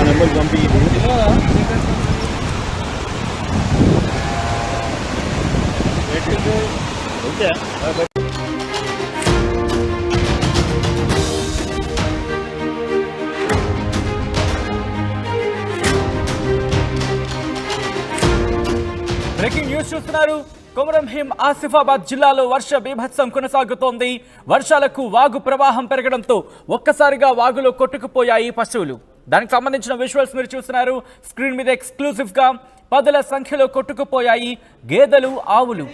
నా number okay breaking news చూస్తున్నారు. కొమరం భీం ఆసిఫాబాద్ జిల్లాలో వర్ష బీభత్సం కొనసాగుతోంది. వర్షాలకు వాగు ప్రవాహం పెరగడంతో ఒక్కసారిగా వాగులో కొట్టుకుపోయాయి పశువులు. దానికి సంబంధించిన విజువల్స్ మీరు చూస్తున్నారు. స్క్రీన్ మీద ఎక్స్క్లూసివ్గా పదుల సంఖ్యలో కొట్టుకుపోయాయి గేదెలు ఆవులు.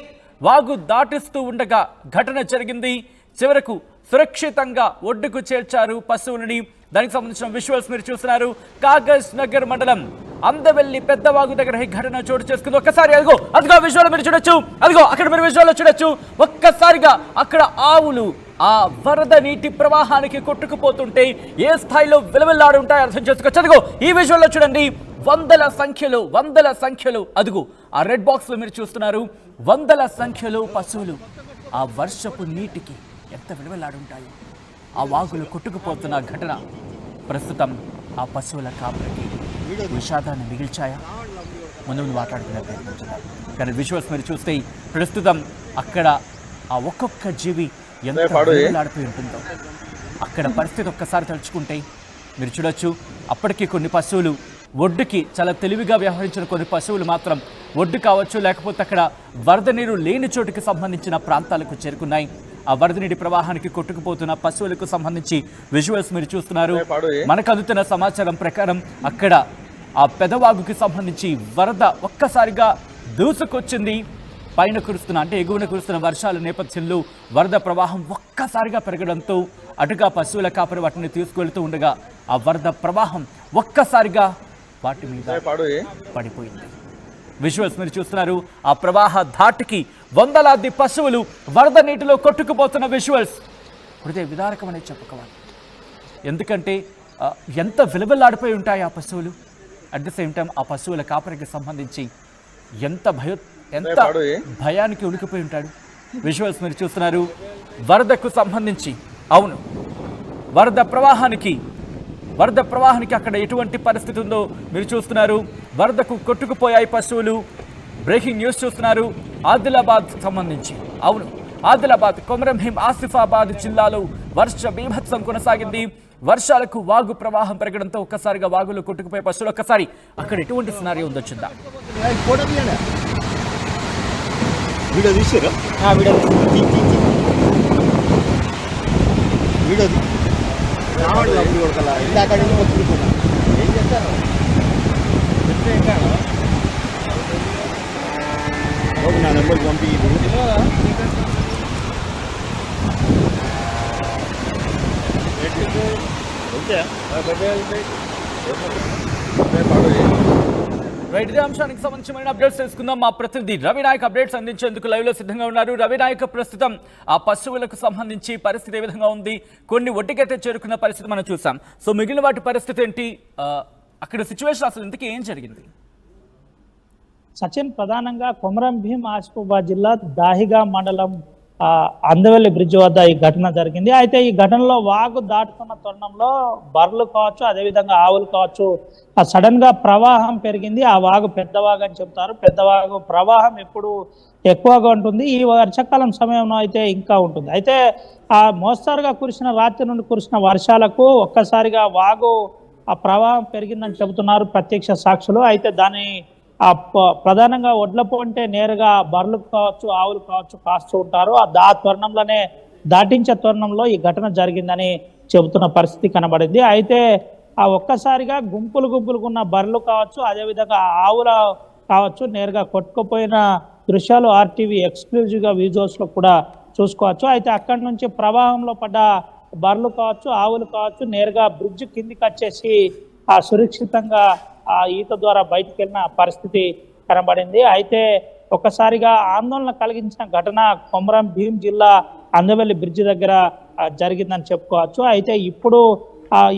వాగు దాటిస్తూ ఉండగా ఘటన జరిగింది. చివరకు సురక్షితంగా ఒడ్డుకు చేర్చారు పశువులని. దానికి సంబంధించిన విజువల్స్ మీరు చూస్తున్నారు. కాగజ్ నగర్ మండలం అందవెల్లి పెద్దవాగు దగ్గర ఈ ఘటన చోటు చేసుకుంది. ఒక్కసారి అదిగో అదిగో విజువల్ మీరు చూడొచ్చు. అదిగో అక్కడ మీరు విజువల్ చూడొచ్చు. ఒక్కసారిగా అక్కడ ఆవులు ఆ వరద నీటి ప్రవాహానికి కొట్టుకుపోతుంటే ఏ స్థాయిలో విలవిల్లాడు ఉంటాయో అర్థం చేసుకోవచ్చు. అదిగో ఈ విజువల్లో చూడండి. వందల సంఖ్యలో వందల సంఖ్యలో అదుగు ఆ రెడ్ బాక్స్లో మీరు చూస్తున్నారు. వందల సంఖ్యలో పశువులు ఆ వర్షపు నీటికి ఎంత విలువలాడుంటాయి ఆ వాగులు కొట్టుకుపోతున్న ఘటన. ప్రస్తుతం ఆ పశువుల కాపులకి విషాదాన్ని మిగిల్చాయా? ముందు ముందు మాట్లాడుకునే ప్రయత్నం చేద్దాం. కానీ విజువల్స్ మీరు చూస్తే ప్రస్తుతం అక్కడ ఆ ఒక్కొక్క జీవి ఎంత విలువలాడిపోయి ఉంటుందో. అక్కడ పరిస్థితి ఒక్కసారి తలుచుకుంటే మీరు చూడొచ్చు అప్పటికి కొన్ని పశువులు ఒడ్డుకి చాలా తెలివిగా వ్యవహరించిన కొన్ని పశువులు మాత్రం ఒడ్డు కావచ్చు లేకపోతే అక్కడ వరద నీరు లేని చోటుకి సంబంధించిన ప్రాంతాలకు చేరుకున్నాయి. ఆ వరద నీటి ప్రవాహానికి కొట్టుకుపోతున్న పశువులకు సంబంధించి విజువల్స్ మీరు చూస్తున్నారు. మనకు అందుతున్న సమాచారం ప్రకారం అక్కడ ఆ పెదవాగుకి సంబంధించి వరద ఒక్కసారిగా దూసుకొచ్చింది. పైన కురుస్తున్న అంటే ఎగువన కురుస్తున్న వర్షాల నేపథ్యంలో వరద ప్రవాహం ఒక్కసారిగా పెరగడంతో అటుగా పశువుల కాపరి వాటిని తీసుకువెళ్తూ ఉండగా ఆ వరద ప్రవాహం ఒక్కసారిగా వాటి మీద పడిపోయింది. విజువల్స్ మీరు చూస్తున్నారు. ఆ ప్రవాహ ధాటికి వందలాది పశువులు వరద నీటిలో కొట్టుకుపోతున్న విజువల్స్. హృదయ విదారకమనే చెప్పుకోవాలి. ఎందుకంటే ఎంత విలువలాడిపోయి ఉంటాయి ఆ పశువులు? అట్ ద సేమ్ టైం ఆ పశువుల కాపరికి సంబంధించి ఎంత భయ ఎంత భయానికి ఉడికిపోయి ఉంటాడు. విజువల్స్ మీరు చూస్తున్నారు. వరదకు సంబంధించి అవును. వరద ప్రవాహానికి వరద ప్రవాహానికి అక్కడ ఎటువంటి పరిస్థితి ఉందో మీరు చూస్తున్నారు. వరదకు కొట్టుకుపోయాయి పశువులు. బ్రేకింగ్ న్యూస్ చూస్తున్నారు. ఆదిలాబాద్ సంబంధించి. అవును. ఆదిలాబాద్ కొమరం భీం ఆసిఫాబాద్ జిల్లాలో వర్ష బీభత్సం కొనసాగింది. వర్షాలకు వాగు ప్రవాహం పెరగడంతో ఒక్కసారిగా వాగులు కొట్టుకుపోయే పశువులు ఒక్కసారి అక్కడ ఎటువంటి సినారియో ఉందో చూద్దాం. వీడియో తీసారా వీడియో తీ. రావట్లేదు. అప్పుడు కొడకలా? ఇందాక నుంచి వస్తున్నా ఏం చేస్తారు? బాబు నా నెంబర్ పంపి. ఓకే రైట్ ఇదే అంశానికి సంబంధించిన అప్డేట్స్ తెలుసుకుందాం. మా ప్రతినిధి రవి నాయక్ అప్డేట్స్ అందించేందుకు లైవ్లో సిద్ధంగా ఉన్నారు. రవి నాయక్ ప్రస్తుతం ఆ పశువులకు సంబంధించి పరిస్థితి ఏ విధంగా ఉంది? కొన్ని ఒడ్డుకైతే చేరుకున్న పరిస్థితి మనం చూసాం. సో మిగిలిన వాటి పరిస్థితి ఏంటి? అక్కడ సిచ్యువేషన్ అసలు ఇంతకీ ఏం జరిగింది? సచిన్ ప్రధానంగా కొమరం భీం ఆసిఫాబాద్ జిల్లా దాహిగా మండలం అందవెల్లి బ్రిడ్జ్ వద్ద ఈ ఘటన జరిగింది. అయితే ఈ ఘటనలో వాగు దాటుతున్న తరుణంలో బర్రెలు కావచ్చు అదేవిధంగా ఆవులు కావచ్చు ఆ సడన్గా ప్రవాహం పెరిగింది. ఆ వాగు పెద్దవాగు అని చెప్తారు. పెద్దవాగు ప్రవాహం ఎప్పుడు ఎక్కువగా ఉంటుంది. ఈ వర్షాకాలం సమయంలో అయితే ఇంకా ఉంటుంది. అయితే ఆ మోస్తారుగా కురిసిన రాత్రి నుండి కురిసిన వర్షాలకు ఒక్కసారిగా వాగు ఆ ప్రవాహం పెరిగిందని చెబుతున్నారు ప్రత్యక్ష సాక్షులు. అయితే దాని ఆ ప- ప్రధానంగా ఒడ్ల పొంటే నేరుగా బర్రెలు కావచ్చు ఆవులు కావచ్చు కాస్తూ ఉంటారు. ఆ దా దాటించే తరుణంలో ఈ ఘటన జరిగిందని చెబుతున్న పరిస్థితి కనబడింది. అయితే ఆ ఒక్కసారిగా గుంపులు గుంపులుగా ఉన్న బర్రెలు కావచ్చు అదేవిధంగా ఆవుల కావచ్చు నేరుగా కొట్టుకుపోయిన దృశ్యాలు ఆర్టీవీ ఎక్స్క్లూజివ్గా వీడియోస్లో కూడా చూసుకోవచ్చు. అయితే అక్కడి నుంచి ప్రవాహంలో పడ్డ బర్రెలు కావచ్చు ఆవులు కావచ్చు నేరుగా బ్రిడ్జ్ కిందికి వచ్చేసి ఆ సురక్షితంగా ఆ ఈత ద్వారా బయటికి వెళ్ళిన పరిస్థితి కనబడింది. అయితే ఒక్కసారిగా ఆందోళన కలిగించిన ఘటన కొమరం భీం జిల్లా అందవెల్లి బ్రిడ్జ్ దగ్గర జరిగిందని చెప్పుకోవచ్చు. అయితే ఇప్పుడు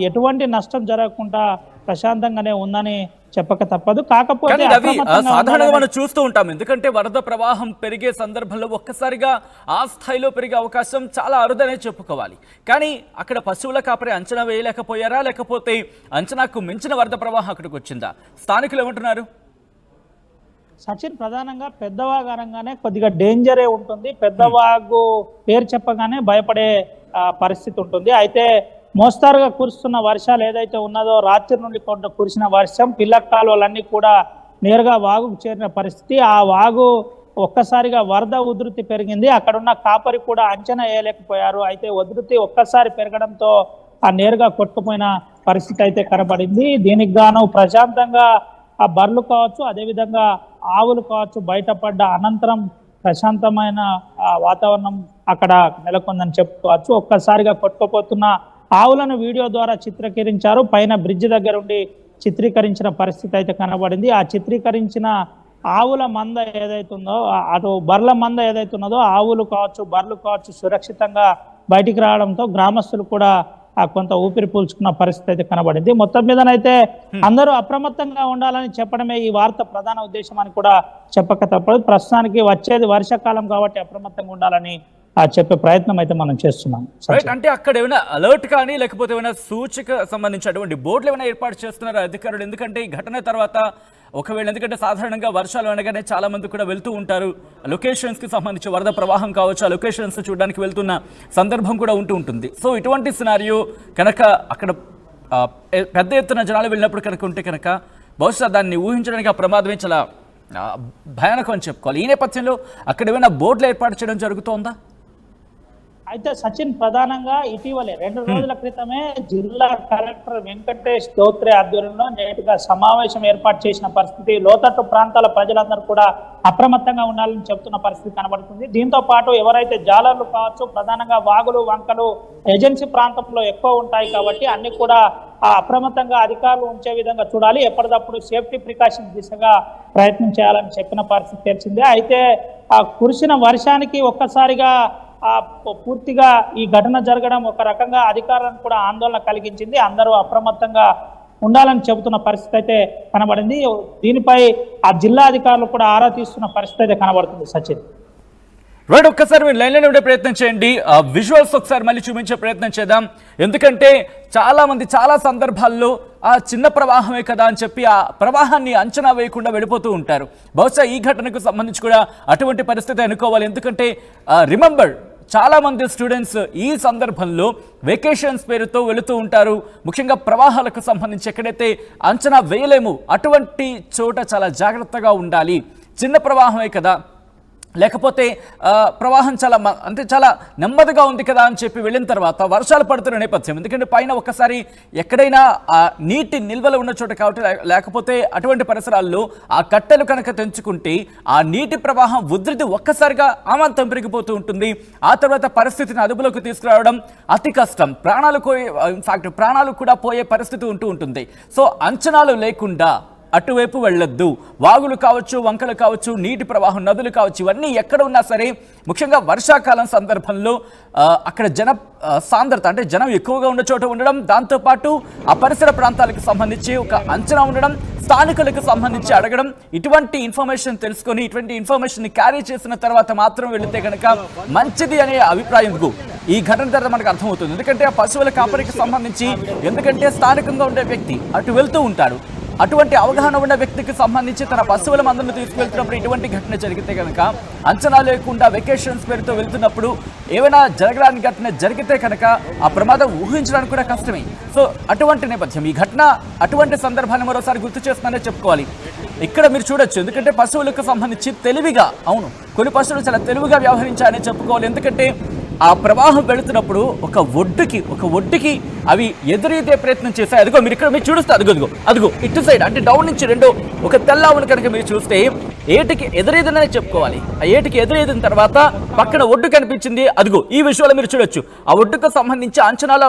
ఎటువంటి నష్టం జరగకుండా ప్రశాంతంగానే ఉందని చెప్పక తప్పదు. కాకపోతే అప్రమత్తంగా సాధారణంగా మనం చూస్తూ ఉంటాం. ఎందుకంటే వరద ప్రవాహం పెరిగే సందర్భంలో ఒక్కసారిగా ఆ స్థాయిలో పెరిగే అవకాశం చాలా అరుదనే చెప్పుకోవాలి. కానీ అక్కడ పశువుల కాపరి అంచనా వేయలేకపోయారా? లేకపోతే అంచనాకు మించిన వరద ప్రవాహం అక్కడికి వచ్చిందా? స్థానికులు ఏమంటున్నారు? సచిన్ ప్రధానంగా పెద్దవాగు అనగానే కొద్దిగా డేంజరే ఉంటుంది. పెద్దవాగు పేరు చెప్పగానే భయపడే పరిస్థితి ఉంటుంది. అయితే మోస్తారుగా కురుస్తున్న వర్షాలు ఏదైతే ఉన్నదో రాత్రి నుండి కొంత కురిసిన వర్షం పిల్ల కాలువలన్నీ కూడా నేరుగా వాగుకు చేరిన పరిస్థితి. ఆ వాగు ఒక్కసారిగా వరద ఉధృతి పెరిగింది. అక్కడున్న కాపరి కూడా అంచనా వేయలేకపోయారు. అయితే ఉధృతి ఒక్కసారి పెరగడంతో ఆ నేరుగా కొట్టుకుపోయిన పరిస్థితి అయితే కనబడింది. దీనికి గాను ప్రశాంతంగా ఆ బర్రెలు కావచ్చు అదేవిధంగా ఆవులు కావచ్చు బయటపడ్డ అనంతరం ప్రశాంతమైన ఆ, వాతావరణం అక్కడ నెలకొందని చెప్పుకోవచ్చు. ఒక్కసారిగా కొట్టుకుపోతున్న ఆవులను వీడియో ద్వారా చిత్రీకరించారు. పైన బ్రిడ్జ్ దగ్గర ఉండి చిత్రీకరించిన పరిస్థితి అయితే కనబడింది. ఆ చిత్రీకరించిన ఆవుల మంద ఏదైతుందో అటు బర్రెల మంద ఏదైతున్నదో ఆవులు కావచ్చు బర్రెలు కావచ్చు సురక్షితంగా బయటికి రావడంతో గ్రామస్తులు కూడా ఆ కొంత ఊపిరి పీల్చుకున్న పరిస్థితి అయితే కనబడింది. మొత్తం మీదనైతే అందరూ అప్రమత్తంగా ఉండాలని చెప్పడమే ఈ వార్త ప్రధాన ఉద్దేశం అని కూడా చెప్పక తప్పదు. ప్రస్తుతానికి వచ్చేది వర్షాకాలం కాబట్టి అప్రమత్తంగా ఉండాలని చెప్పే ప్రయత్నం అయితే మనం చేస్తున్నాం. రైట్ అంటే అక్కడ ఏమైనా అలర్ట్ కానీ లేకపోతే ఏమైనా సూచిక సంబంధించినటువంటి బోర్డులు ఏమైనా ఏర్పాటు చేస్తున్నారు అధికారులు? ఎందుకంటే ఈ ఘటన తర్వాత ఒకవేళ ఎందుకంటే సాధారణంగా వర్షాలు అనగానే చాలా మంది కూడా వెళ్తూ ఉంటారు. లొకేషన్స్కి సంబంధించి వరద ప్రవాహం కావచ్చు ఆ లొకేషన్స్ చూడడానికి వెళ్తున్న సందర్భం కూడా ఉంటూ ఉంటుంది. సో ఇటువంటి సినారియో కనుక అక్కడ పెద్ద ఎత్తున జనాలు వెళ్ళినప్పుడు కనుక ఉంటే కనుక బహుశా దాన్ని ఊహించడానికి ఆ ప్రమాదమే చాలా భయానకం అని చెప్పుకోవాలి. ఈ నేపథ్యంలో అక్కడ ఏమైనా బోర్డులు ఏర్పాటు చేయడం జరుగుతోందా? అయితే సచిన్ ప్రధానంగా ఇటీవలే రెండు రోజుల క్రితమే జిల్లా కలెక్టర్ వెంకటేష్ దోత్రే ఆధ్వర్యంలో నేటిగా సమావేశం ఏర్పాటు చేసిన పరిస్థితి లోతట్టు ప్రాంతాల ప్రజలందరూ కూడా అప్రమత్తంగా ఉండాలని చెప్తున్న పరిస్థితి కనబడుతుంది. దీంతో పాటు ఎవరైతే జాలర్లు కావచ్చు ప్రధానంగా వాగులు వంకలు ఏజెన్సీ ప్రాంతంలో ఎక్కువ ఉంటాయి కాబట్టి అన్ని కూడా ఆ అప్రమత్తంగా అధికారులు ఉంచే విధంగా చూడాలి. ఎప్పటికప్పుడు సేఫ్టీ ప్రికాషన్స్ దిశగా ప్రయత్నం చేయాలని చెప్పిన పరిస్థితి తెలిసిందే. అయితే ఆ కురిసిన వర్షానికి ఒక్కసారిగా పూర్తిగా ఈ ఘటన జరగడం ఒక రకంగా అధికారులను కూడా ఆందోళన కలిగించింది. అందరూ అప్రమత్తంగా ఉండాలని చెబుతున్న పరిస్థితి అయితే కనబడింది. దీనిపై ఆ జిల్లా అధికారులు కూడా ఆరా తీస్తున్న పరిస్థితి అయితే కనబడుతుంది సచిన్. రైట్ ఒక్కసారి మీరు లైన్లోనే ఉండే ప్రయత్నం చేయండి. విజువల్స్ ఒకసారి మళ్ళీ చూపించే ప్రయత్నం చేద్దాం. ఎందుకంటే చాలామంది చాలా సందర్భాల్లో ఆ చిన్న ప్రవాహమే కదా అని చెప్పి ఆ ప్రవాహాన్ని అంచనా వేయకుండా వెళ్ళిపోతూ ఉంటారు. బహుశా ఈ ఘటనకు సంబంధించి కూడా అటువంటి పరిస్థితి అనుకోవాలి. ఎందుకంటే రిమెంబర్ చాలామంది స్టూడెంట్స్ ఈ సందర్భంలో వెకేషన్స్ పేరుతో వెళుతూ ఉంటారు. ముఖ్యంగా ప్రవాహాలకు సంబంధించి ఎక్కడైతే అంచనా వేయలేము అటువంటి చోట చాలా జాగ్రత్తగా ఉండాలి. చిన్న ప్రవాహమే కదా లేకపోతే ప్రవాహం చాలా మ- అంటే చాలా నెమ్మదిగా ఉంది కదా అని చెప్పి వెళ్ళిన తర్వాత వర్షాలు పడుతున్న నేపథ్యం. ఎందుకంటే పైన ఒక్కసారి ఎక్కడైనా ఆ నీటి నిల్వలు ఉన్న చోట కాబట్టి లే- లేకపోతే అటువంటి పరిసరాల్లో ఆ కట్టెలు కనుక తెంచుకుంటే ఆ నీటి ప్రవాహం ఉధృతి ఒక్కసారిగా ఆమంతం పెరిగిపోతూ ఉంటుంది. ఆ తర్వాత పరిస్థితిని అదుపులోకి తీసుకురావడం అతి కష్టం. ప్రాణాలు ఇన్ఫాక్ట్ ప్రాణాలు కూడా పోయే పరిస్థితి ఉంటూ ఉంటుంది. సో అంచనాలు లేకుండా అటువైపు వెళ్ళొద్దు. వాగులు కావచ్చు వంకలు కావచ్చు నీటి ప్రవాహం నదులు కావచ్చు ఇవన్నీ ఎక్కడ ఉన్నా సరే ముఖ్యంగా వర్షాకాలం సందర్భంలో అక్కడ జన సాంద్రత అంటే జనం ఎక్కువగా ఉన్న చోట ఉండడం దాంతోపాటు ఆ పరిసర ప్రాంతాలకు సంబంధించి ఒక అంచనా ఉండడం స్థానికులకు సంబంధించి అడగడం ఇటువంటి ఇన్ఫర్మేషన్ తెలుసుకొని ఇటువంటి ఇన్ఫర్మేషన్ క్యారీ చేసిన తర్వాత మాత్రం వెళితే కనుక మంచిది అనే అభిప్రాయంకు ఈ ఘటన తర్వాత మనకు అర్థమవుతుంది. ఎందుకంటే ఆ పశువుల కాపరికి సంబంధించి ఎందుకంటే స్థానికంగా ఉండే వ్యక్తి అటు వెళ్తూ ఉంటాడు. అటువంటి అవగాహన ఉన్న వ్యక్తికి సంబంధించి తన పశువుల మందులను తీసుకువెళ్తున్నప్పుడు ఇటువంటి ఘటన జరిగితే కనుక అంచనా లేకుండా వెకేషన్స్ పేరుతో వెళ్తున్నప్పుడు ఏమైనా జరగడానికి ఘటన జరిగితే కనుక ఆ ప్రమాదం ఊహించడానికి కూడా కష్టమే. సో అటువంటి నేపథ్యం. ఈ ఘటన అటువంటి సందర్భాన్ని మరోసారి గుర్తు చేస్తుందనే చెప్పుకోవాలి. ఇక్కడ మీరు చూడొచ్చు. ఎందుకంటే పశువులకు సంబంధించి తెలివిగా అవును కొన్ని పశువులు చాలా తెలివిగా వ్యవహరించాయని చెప్పుకోవాలి. ఎందుకంటే ఆ ప్రవాహం వెళుతున్నప్పుడు ఒక ఒడ్డుకి ఒక ఒడ్డుకి అవి ఎదురైతే ప్రయత్నం చేస్తాయి అదిగో మీరు ఇక్కడ మీరు చూస్తే అదిగో అదిగో అదిగో ఇటు సైడ్ అంటే డౌన్ నుంచి రెండు ఒక తెల్లవును కనుక మీరు చూస్తే ఏటికి ఎదురేదనని చెప్పుకోవాలి. ఆ ఏటికి ఎదురైదిన తర్వాత పక్కన ఒడ్డు కనిపించింది. అదిగో ఈ విషయంలో మీరు చూడొచ్చు. ఆ ఒడ్డుకు సంబంధించి అంచనాలు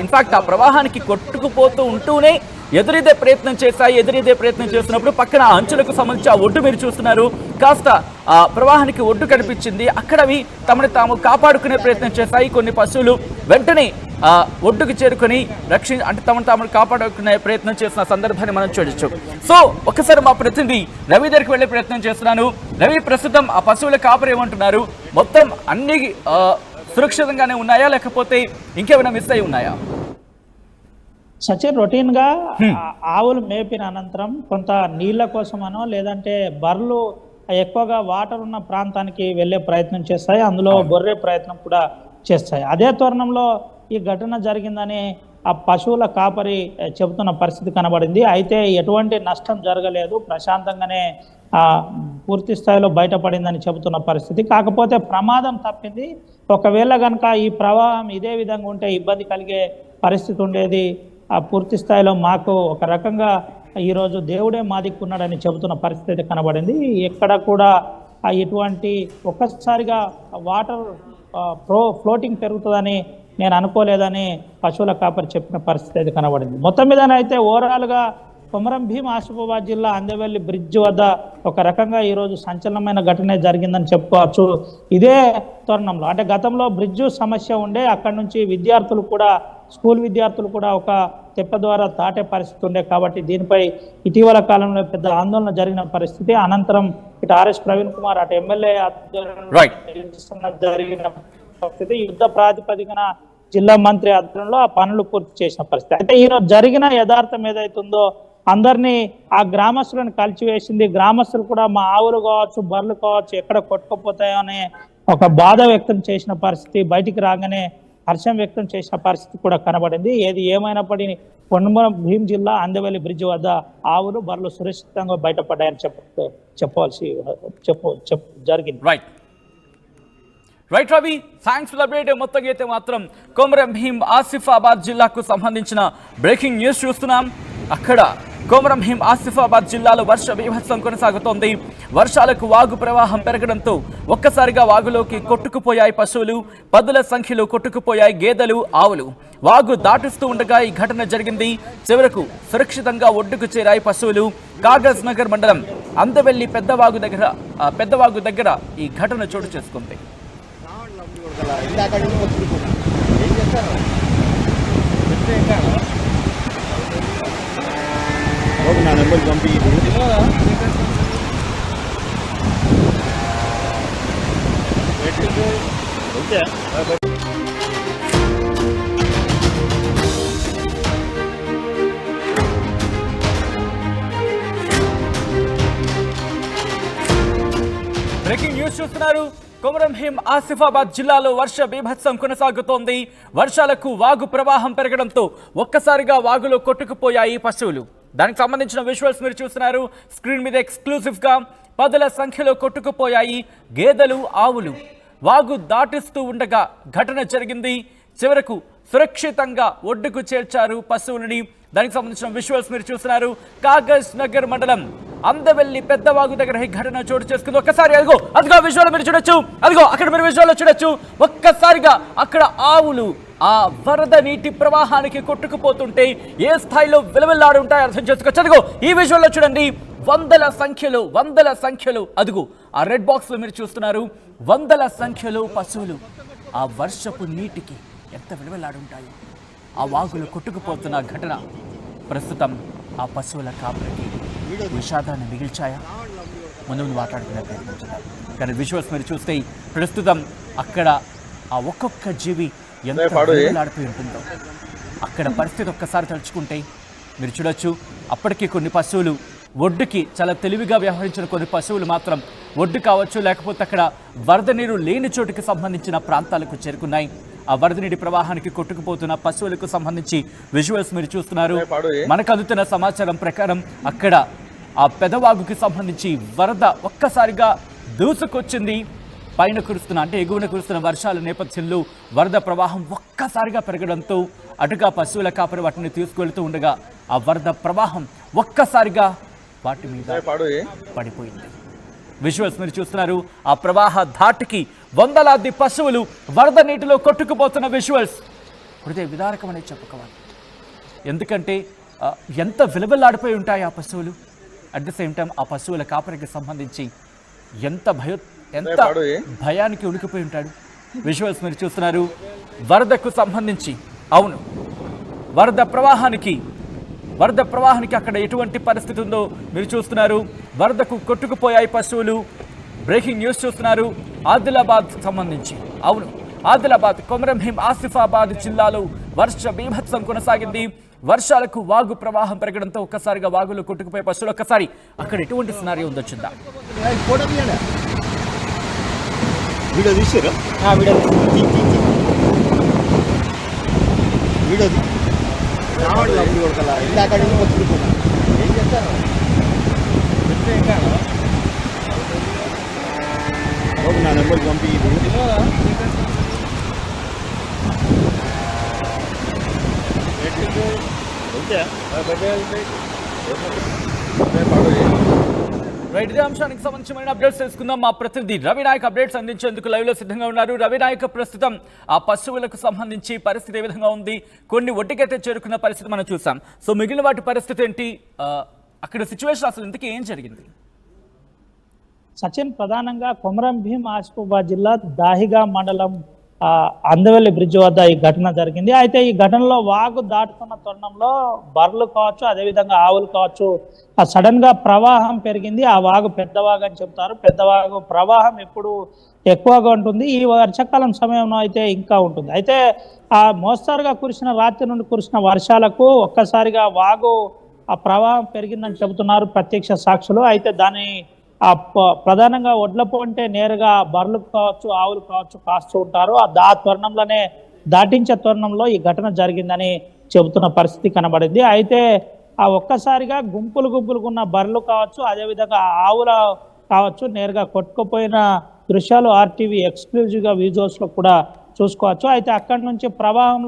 ఇన్ఫాక్ట్ ఆ ప్రవాహానికి కొట్టుకుపోతూ ఉంటూనే ఎదురీదే ప్రయత్నం చేశాయి ఎదురీదే ప్రయత్నం చేస్తున్నప్పుడు పక్కన అంచులకు సంబంధించి ఆ ఒడ్డు మీరు చూస్తున్నారు. కాస్త ఆ ప్రవాహానికి ఒడ్డు కనిపించింది. అక్కడ అవి తమని తాము కాపాడుకునే ప్రయత్నం చేశాయి. కొన్ని పశువులు వెంటనే ఆ ఒడ్డుకు చేరుకొని రక్షి అంటే తమను తాము కాపాడుకునే ప్రయత్నం చేసిన సందర్భాన్ని మనం చూడొచ్చు. సో ఒకసారి మా ప్రతినిధి రవి దగ్గరికి వెళ్ళే ప్రయత్నం చేస్తున్నాను. రవి ప్రస్తుతం ఆ పశువుల కాపరేమంటున్నారు మొత్తం అన్ని సురక్షితంగానే ఉన్నాయా? లేకపోతే ఇంకేమైనా మిస్ అయి ఉన్నాయా? సచిన్ రొటీన్గా ఆవులు మేపిన అనంతరం కొంత నీళ్ళ కోసమనో లేదంటే బర్రెలు ఎక్కువగా వాటర్ ఉన్న ప్రాంతానికి వెళ్ళే ప్రయత్నం చేస్తాయి. అందులో గొర్రె ప్రయత్నం కూడా చేస్తాయి. అదే తరుణంలో ఈ ఘటన జరిగిందని ఆ పశువుల కాపరి చెబుతున్న పరిస్థితి కనబడింది. అయితే ఎటువంటి నష్టం జరగలేదు. ప్రశాంతంగానే ఆ పూర్తి స్థాయిలో బయటపడిందని చెబుతున్న పరిస్థితి. కాకపోతే ప్రమాదం తప్పింది. ఒకవేళ కనుక ఈ ప్రవాహం ఇదే విధంగా ఉంటే ఇబ్బంది కలిగే పరిస్థితి ఉండేది. ఆ పూర్తి స్థాయిలో మాకు ఒక రకంగా ఈరోజు దేవుడే మాదిక్కున్నాడని చెబుతున్న పరిస్థితి కనబడింది. ఎక్కడ కూడా ఇటువంటి ఒక్కసారిగా వాటర్ ఫ్లో ఫ్లోటింగ్ పెరుగుతుందని నేను అనుకోలేదని పశువుల కాపరి చెప్పిన పరిస్థితి అయితే కనబడింది. మొత్తం మీద అయితే ఓవరాల్గా కొమరం భీం ఆసిఫాబాద్ జిల్లా అందవెల్లి బ్రిడ్జ్ వద్ద ఒక రకంగా ఈరోజు సంచలనమైన ఘటనే జరిగిందని చెప్పుకోవచ్చు. ఇదే తరుణంలో అంటే గతంలో బ్రిడ్జ్ సమస్య ఉండే అక్కడ నుంచి విద్యార్థులు కూడా స్కూల్ విద్యార్థులు కూడా ఒక తెప్ప ద్వారా దాటే పరిస్థితి ఉండే. కాబట్టి దీనిపై ఇటీవల కాలంలో పెద్ద ఆందోళన జరిగిన పరిస్థితి. అనంతరం ఇటు ఆర్ఎస్ ప్రవీణ్ కుమార్ అటు ఎమ్మెల్యే. జరిగిన పరిస్థితి. యుద్ధ ప్రాతిపదికన జిల్లా మంత్రి ఆధ్వర్యంలో ఆ పనులు పూర్తి చేసిన పరిస్థితి. అయితే ఈరోజు జరిగిన యథార్థం ఏదైతుందో అందరినీ ఆ గ్రామస్తులను కలిచివేసింది. గ్రామస్తులు కూడా మా ఆవులు కావచ్చు బర్రెలు కావచ్చు ఎక్కడ కొట్టుకుపోతాయో అనే ఒక బాధ వ్యక్తం చేసిన పరిస్థితి బయటికి రాగానే హర్షం వ్యక్తం చేసిన పరిస్థితి కూడా కనబడింది. ఏది ఏమైనప్పటికీ పొన్నమరం భీం జిల్లా అందవెల్లి బ్రిడ్జ్ వద్ద ఆవులు బర్రెలు సురక్షితంగా బయటపడ్డాయని చెప్ప చెప్పవలసి చెప్ప చెప్ జరిగింది. Right right Ravi thanks for update మొత్తం అయితే మాత్రం కొమరం భీం ఆసిఫాబాద్ జిల్లాకు సంబంధించిన బ్రేకింగ్ న్యూస్ చూస్తున్నాం. అక్కడ కోమరం భీం ఆసిఫాబాద్ జిల్లాలో వర్ష బీభత్సం కొనసాగుతోంది. వర్షాలకు వాగు ప్రవాహం పెరగడంతో ఒక్కసారిగా వాగులోకి కొట్టుకుపోయాయి పశువులు పదుల సంఖ్యలో కొట్టుకుపోయాయి గేదెలు ఆవులు. వాగు దాటిస్తూ ఉండగా ఈ ఘటన జరిగింది. చివరకు సురక్షితంగా ఒడ్డుకు చేరాయి పశువులు. కాగజ్ నగర్ మండలం అందవెల్లి పెద్దవాగు దగ్గర పెద్దవాగు దగ్గర ఈ ఘటన చోటు చేసుకుంది. ఏం బాబు నా నెంబర్ పంపి. ఓకే. బ్రేకింగ్ న్యూస్ చూస్తున్నారు. కొమరం భీం ఆసిఫాబాద్ జిల్లాలో వర్ష బీభత్సం కొనసాగుతోంది. వర్షాలకు వాగు ప్రవాహం పెరగడంతో ఒక్కసారిగా వాగులో కొట్టుకుపోయాయి పశువులు. దానికి సంబంధించిన విజువల్స్ మీరు చూస్తున్నారు. స్క్రీన్ మీద ఎక్స్క్లూసివ్గా పదుల సంఖ్యలో కొట్టుకుపోయాయి గేదెలు ఆవులు. వాగు దాటిస్తూ ఉండగా ఘటన జరిగింది. చివరకు సురక్షితంగా ఒడ్డుకు చేర్చారు పశువులని. దానికి సంబంధించిన విజువల్స్ మీరు చూస్తున్నారు. కాగజ్ నగర్ మండలం అందవెల్లి పెద్దవాగు దగ్గర ఈ ఘటన చోటు చేసుకుంది. ఒక్కసారి అదిగో అదిగో విజువల్ మీరు చూడొచ్చు. అదిగో అక్కడ మీరు విజువల్ చూడొచ్చు. ఒక్కసారిగా అక్కడ ఆవులు ఆ వరద నీటి ప్రవాహానికి కొట్టుకుపోతుంటే ఏ స్థాయిలో విలువలాడుంటాయి ఉంటాయో అర్థం చేసుకోవచ్చు అదిగో ఈ విజువల్లో చూడండి. వందల సంఖ్యలో వందల సంఖ్యలో అదుగు ఆ రెడ్ బాక్స్లో మీరు చూస్తున్నారు. వందల సంఖ్యలో పశువులు ఆ వర్షపు నీటికి ఎంత విలువలాడుంటాయి ఆ వాగులు కొట్టుకుపోతున్న ఘటన. ప్రస్తుతం ఆ పశువుల కాపరికి విషాదాన్ని మిగిల్చాయా? ముందు ముందు మాట్లాడుకునే ప్రయత్నించారు కానీ విజువల్స్ మీరు చూస్తే ప్రస్తుతం అక్కడ ఆ ఒక్కొక్క జీవి ఎంత ఉంటుందో. అక్కడ పరిస్థితి ఒక్కసారి తలుచుకుంటే మీరు చూడొచ్చు అప్పటికి కొన్ని పశువులు ఒడ్డుకి చాలా తెలివిగా వ్యవహరించిన కొన్ని పశువులు మాత్రం ఒడ్డు కావచ్చు లేకపోతే అక్కడ వరద నీరు లేని చోటుకి సంబంధించిన ప్రాంతాలకు చేరుకున్నాయి. ఆ వరద నీటి ప్రవాహానికి కొట్టుకుపోతున్న పశువులకు సంబంధించి విజువల్స్ మీరు చూస్తున్నారు. మనకు అందుతున్న సమాచారం ప్రకారం అక్కడ ఆ పెదవాగుకి సంబంధించి వరద ఒక్కసారిగా దూసుకొచ్చింది. పైన కురుస్తున్న అంటే ఎగువన కురుస్తున్న వర్షాల నేపథ్యంలో వరద ప్రవాహం ఒక్కసారిగా పెరగడంతో అటుగా పశువుల కాపరి వాటిని తీసుకువెళ్తూ ఉండగా ఆ వరద ప్రవాహం ఒక్కసారిగా వాటి మీద పడిపోయింది. విజువల్స్ మీరు చూస్తున్నారు ఆ ప్రవాహ ధాటికి వందలాది పశువులు వరద నీటిలో కొట్టుకుపోతున్న విజువల్స్ హృదయ విదారకమనే చెప్పుకోవాలి. ఎందుకంటే ఎంత విలువలాడిపోయి ఉంటాయి ఆ పశువులు? అట్ ద సేమ్ టైం ఆ పశువుల కాపరికి సంబంధించి ఎంత భయ ఎంత భయానికి ఉనికిపోయి ఉంటాడు. విజువల్స్ మీరు చూస్తున్నారు. వరదకు సంబంధించి అవును. వరద ప్రవాహానికి వరద ప్రవాహానికి అక్కడ ఎటువంటి పరిస్థితి ఉందో మీరు చూస్తున్నారు. వరదకు కొట్టుకుపోయాయి పశువులు. బ్రేకింగ్ న్యూస్ చూస్తున్నారు. ఆదిలాబాద్ సంబంధించి అవును. ఆదిలాబాద్ కొమరంభీం ఆసిఫాబాద్ జిల్లాలో వర్ష బీభత్సం కొనసాగింది. వర్షాలకు వాగు ప్రవాహం పెరగడంతో ఒక్కసారిగా వాగులో కొట్టుకుపోయే పశువులు ఒక్కసారి అక్కడ ఎటువంటి సినారీ ఉందో చూద్దాం. వీడియో తీసారు? వీడియో వీడియో అప్పుడు ఏం బాబు నా నెంబర్ పంపి. రైట్ ఇదే అంశానికి సంబంధించిన అప్డేట్స్ తెలుసుకుందాం. మా ప్రతినిధి రవి నాయక్ అప్డేట్స్ అందించేందుకు లైవ్లో సిద్ధంగా ఉన్నారు. రవి నాయక్ ప్రస్తుతం ఆ పశువులకు సంబంధించి పరిస్థితి ఏ విధంగా ఉంది? కొన్ని ఒడ్డుకైతే చేరుకున్న పరిస్థితి మనం చూసాం. సో మిగిలిన వాటి పరిస్థితి ఏంటి? అక్కడ సిచ్యువేషన్ అసలు ఇంతకీ ఏం జరిగింది? సచిన్ ప్రధానంగా కొమరం భీం ఆసిఫాబాద్ జిల్లా దాహిగా మండలం అందవెల్లి బ్రిడ్జ్ వద్ద ఈ ఘటన జరిగింది. అయితే ఈ ఘటనలో వాగు దాటుతున్న తరుణంలో బర్రెలు కావచ్చు అదేవిధంగా ఆవులు కావచ్చు ఆ సడన్గా ప్రవాహం పెరిగింది. ఆ వాగు పెద్దవాగు అని చెప్తారు. పెద్దవాగు ప్రవాహం ఎప్పుడు ఎక్కువగా ఉంటుంది. ఈ వర్షాకాలం సమయంలో అయితే ఇంకా ఉంటుంది. అయితే ఆ మోస్తారుగా కురిసిన రాత్రి నుండి కురిసిన వర్షాలకు ఒక్కసారిగా వాగు ఆ ప్రవాహం పెరిగిందని చెబుతున్నారు ప్రత్యక్ష సాక్షులు. అయితే దాని ఆ ప- ప్రధానంగా ఒడ్లపు అంటే నేరుగా బర్రెలు కావచ్చు ఆవులు కావచ్చు కాస్తూ ఉంటారు. ఆ దా తరుణంలోనే దాటించే త్వరణంలో ఈ ఘటన జరిగిందని చెబుతున్న పరిస్థితి కనబడింది. అయితే ఆ ఒక్కసారిగా గుంపులు గుంపులుగా ఉన్న బర్రెలు కావచ్చు అదేవిధంగా ఆవుల కావచ్చు నేరుగా కొట్టుకుపోయిన దృశ్యాలు ఆర్టీవీ ఎక్స్క్లూజివ్గా లో కూడా చూసుకోవచ్చు. అయితే అక్కడి నుంచి ప్రవాహం